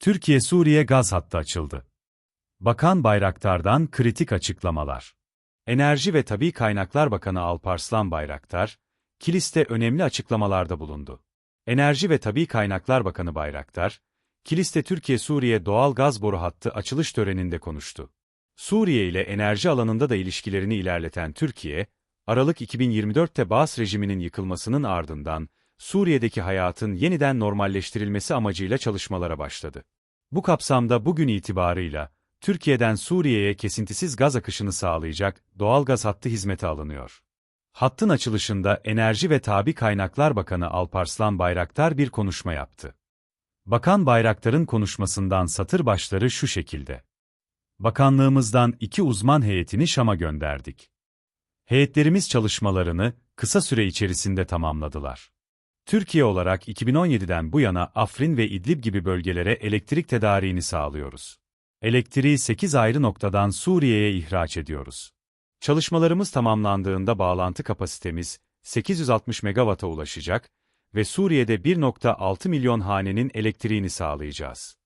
Türkiye-Suriye gaz hattı açıldı. Bakan Bayraktar'dan kritik açıklamalar. Enerji ve Tabi Kaynaklar Bakanı Alparslan Bayraktar, Kilis'te önemli açıklamalarda bulundu. Enerji ve Tabi Kaynaklar Bakanı Bayraktar, Kilis'te Türkiye-Suriye doğal gaz boru hattı açılış töreninde konuştu. Suriye ile enerji alanında da ilişkilerini ilerleten Türkiye, Aralık 2024'te Baas rejiminin yıkılmasının ardından, Suriye'deki hayatın yeniden normalleştirilmesi amacıyla çalışmalara başladı. Bu kapsamda bugün itibarıyla, Türkiye'den Suriye'ye kesintisiz gaz akışını sağlayacak doğal gaz hattı hizmete alınıyor. Hattın açılışında Enerji ve Tabi Kaynaklar Bakanı Alparslan Bayraktar bir konuşma yaptı. Bakan Bayraktar'ın konuşmasından satır başları şu şekilde. Bakanlığımızdan iki uzman heyetini Şam'a gönderdik. Heyetlerimiz çalışmalarını kısa süre içerisinde tamamladılar. Türkiye olarak 2017'den bu yana Afrin ve İdlib gibi bölgelere elektrik tedariğini sağlıyoruz. Elektriği 8 ayrı noktadan Suriye'ye ihraç ediyoruz. Çalışmalarımız tamamlandığında bağlantı kapasitemiz 860 megawata ulaşacak ve Suriye'de 1.6 milyon hanenin elektriğini sağlayacağız.